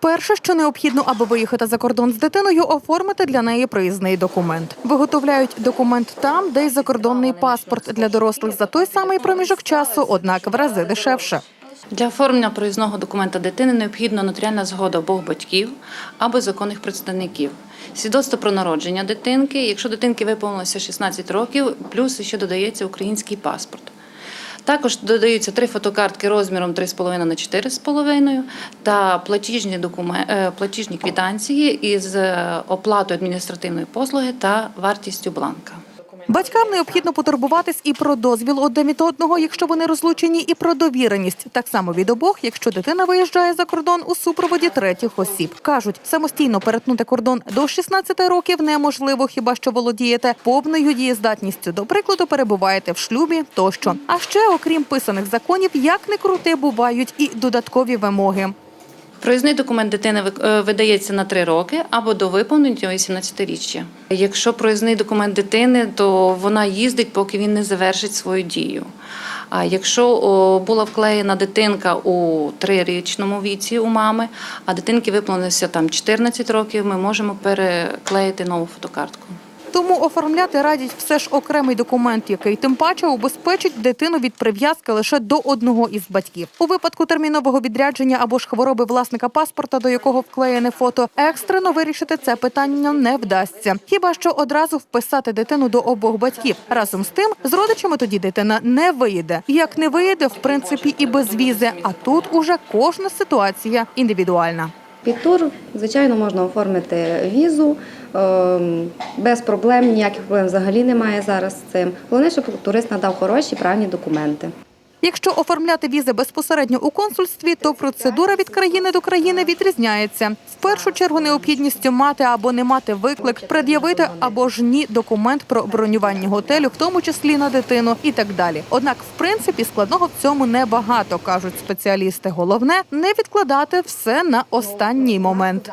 Перше, що необхідно, аби виїхати за кордон з дитиною, оформити для неї проїзний документ. Виготовляють документ там, де й закордонний паспорт для дорослих за той самий проміжок часу, однак в рази дешевше. Для оформлення проїзного документа дитини необхідна нотаріальна згода обох батьків або законних представників. Свідоцтво про народження дитинки, якщо дитинки виповнилося 16 років, плюс ще додається український паспорт. Також додаються три фотокартки розміром 3,5 на 4,5 та платіжні, докумен... е, платіжні квітанції із е, оплатою адміністративної послуги та вартістю бланка. Батькам необхідно потурбуватись і про дозвіл один від одного, якщо вони розлучені, і про довіреність. Так само від обох, якщо дитина виїжджає за кордон у супроводі третіх осіб. кажуть, самостійно перетнути кордон до 16 років неможливо, хіба що володієте повною дієздатністю. До прикладу, перебуваєте в шлюбі тощо. А ще, окрім писаних законів, як не крути, бувають і додаткові вимоги. Проїзний документ дитини е, видається на 3 роки або до виповнення 18-річчя. Якщо проїзний документ дитини, то вона їздить, поки він не завершить свою дію. А якщо була вклеєна дитинка у трирічному віці у мами, а дитинки виповнилося там 14 років, ми можемо переклеїти нову фотокартку. Тому оформляти радять все ж окремий документ, який тим паче убезпечить дитину від прив'язки лише до одного із батьків. У випадку термінового відрядження або ж хвороби власника паспорта, до якого вклеєне фото, екстрено вирішити це питання не вдасться. Хіба що одразу вписати дитину до обох батьків. Разом з тим, з родичами тоді дитина не виїде. Як не виїде, в принципі, і без візи. А тут уже кожна ситуація індивідуальна. Під тур, звичайно, можна оформити візу ем, без проблем, ніяких проблем взагалі немає зараз з цим. Головне, щоб турист надав хороші правні документи. Якщо оформляти візи безпосередньо у консульстві, то процедура від країни до країни відрізняється. В першу чергу необхідністю мати або не мати виклик, пред'явити або ж ні документ про бронювання готелю, в тому числі на дитину, і так далі. Однак, в принципі, складного в цьому небагато, кажуть спеціалісти. Головне не відкладати все на останній момент.